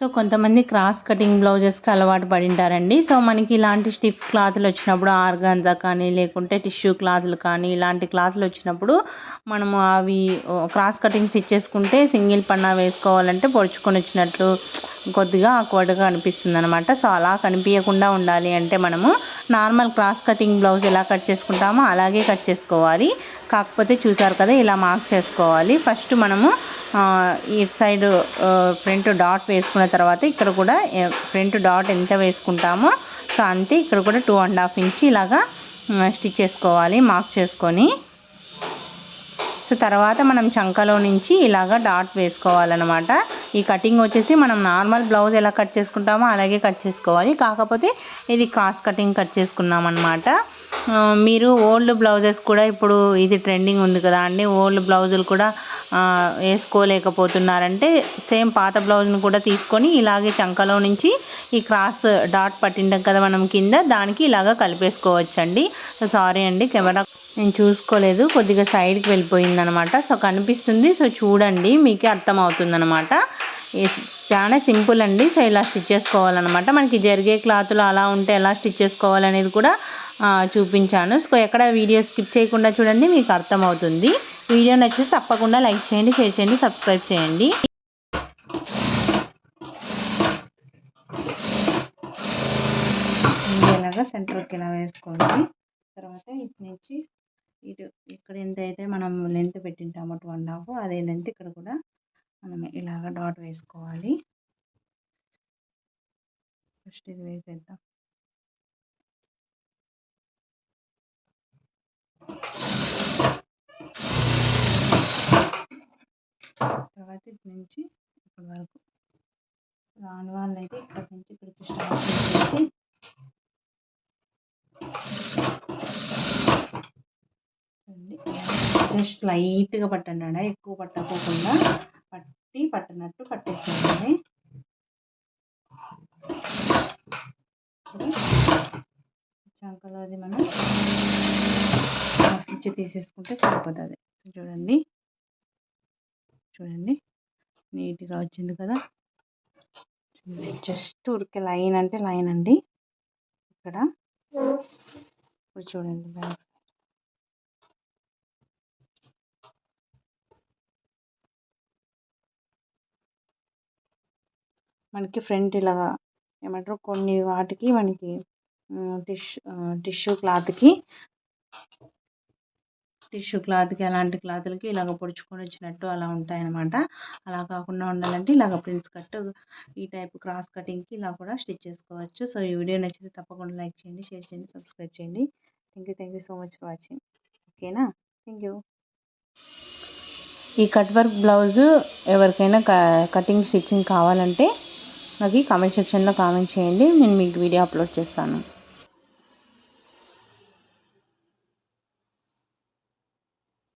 So కొంతమంది cross cutting బ్లౌజెస్కి అలవాటు పడింటారండి. So మనకి ఇలాంటి స్టిఫ్ క్లాత్లు వచ్చినప్పుడు ఆర్గాన్జా కానీ లేకుంటే టిష్యూ క్లాత్లు కానీ ఇలాంటి క్లాత్లు వచ్చినప్పుడు మనము అవి క్రాస్ కటింగ్ స్టిచ్ చేసుకుంటే సింగిల్ పన్నా వేసుకోవాలంటే పొడుచుకొని వచ్చినట్లు కొద్దిగా ఆక్వర్డ్గా అనిపిస్తుంది అనమాట సో అలా కనిపించకుండా ఉండాలి అంటే మనము నార్మల్ క్రాస్ కటింగ్ బ్లౌజ్ ఎలా కట్ చేసుకుంటామో అలాగే కట్ చేసుకోవాలి. కాకపోతే చూసారు కదా ఇలా మార్క్ చేసుకోవాలి. ఫస్ట్ మనము ఇటు సైడ్ ఫ్రంట్ డాట్ వేసుకున్న తర్వాత ఇక్కడ కూడా ఫ్రంట్ డాట్ ఎంత వేసుకుంటామో సో అంతే ఇక్కడ కూడా టూ అండ్ హాఫ్ ఇంచ్ ఇలాగా స్టిచ్ చేసుకోవాలి మార్క్ చేసుకొని. సో తర్వాత మనం చంకలో నుంచి ఇలాగ డాట్ వేసుకోవాలన్నమాట. ఈ కటింగ్ వచ్చేసి మనం నార్మల్ బ్లౌజ్ ఎలా కట్ చేసుకుంటామో అలాగే కట్ చేసుకోవాలి. కాకపోతే ఇది క్రాస్ కటింగ్ కట్ చేసుకున్నాం అనమాట మీరు ఓల్డ్ బ్లౌజెస్ కూడా ఇప్పుడు ఇది ట్రెండింగ్ ఉంది కదా అండి ఓల్డ్ బ్లౌజులు కూడా వేసుకోలేకపోతున్నారంటే సేమ్ పాత బ్లౌజ్ని కూడా తీసుకొని ఇలాగే చంకలో నుంచి ఈ క్రాస్ డాట్ పట్టిండం కదా మనం కింద దానికి ఇలాగ కలిపేసుకోవచ్చండి. సో సారీ అండి కెమెరా నేను చూసుకోలేదు కొద్దిగా సైడ్కి వెళ్ళిపోయింది అనమాట సో కనిపిస్తుంది సో చూడండి మీకే అర్థమవుతుంది అనమాట చాలా సింపుల్ అండి సో ఇలా స్టిచ్ చేసుకోవాలన్నమాట. మనకి జరిగే క్లాత్లో అలా ఉంటే ఎలా స్టిచ్ చేసుకోవాలనేది కూడా చూపించాను. సో ఎక్కడ వీడియో స్కిప్ చేయకుండా చూడండి మీకు అర్థమవుతుంది. వీడియో నచ్చితే తప్పకుండా లైక్ చేయండి షేర్ చేయండి సబ్స్క్రైబ్ చేయండి. ఇలాగా సెంటర్కి ఇలా వేసుకోండి. తర్వాత ఇటు నుంచి ఇటు ఇక్కడ ఎంత అయితే మనం లెంత్ పెట్టింటామో టూ అండ్ హాఫ్ అదే లెంత్ ఇక్కడ కూడా మనం ఇలాగ డాట్ వేసుకోవాలి. ఫస్ట్ ఇది వేసేద్దాం. నుంచి ఇప్పటి వరకు. రాని వాళ్ళు అయితే ఇక్కడి నుంచి ఇక్కడికి స్టార్ట్ చేసేసి జస్ట్ లైట్గా పట్టండి అండి ఎక్కువ పట్టకోకుండా పట్టి పట్టినట్టు పట్టేసేయండి చంకలో అది మనం పిచ్చి తీసేసుకుంటే సరిపోతుంది. చూడండి. చూడండి. నీట్గా వచ్చింది కదా? జస్ట్ ఉరికే లైన్ అంటే లైన్ అండి. ఇక్కడ ఇప్పుడు చూడండి బ్యాక్ మనకి ఫ్రంట్ ఇలాగా ఏమంటారు? కొన్ని వాటికి మనకి టిష్యూ టిష్యూ క్లాత్కి టిష్యూ క్లాత్కి అలాంటి క్లాత్లకి ఇలాగ పొడుచుకొని వచ్చినట్టు అలా ఉంటాయి అనమాట అలా కాకుండా ఉండాలంటే ఇలాగ ప్రిన్స్ కట్ ఈ టైప్ క్రాస్ కటింగ్కి ఇలా కూడా స్టిచ్ చేసుకోవచ్చు. సో ఈ వీడియో నచ్చితే తప్పకుండా లైక్ చేయండి షేర్ చేయండి సబ్స్క్రైబ్ చేయండి. Thank you thank you so much for watching. ఓకేనా? Thank you. ఈ కట్ వర్క్ బ్లౌజు ఎవరికైనా కటింగ్ స్టిచ్చింగ్ కావాలంటే నాకు కామెంట్ సెక్షన్లో కామెంట్ చేయండి. నేను మీకు వీడియో అప్లోడ్ చేస్తాను.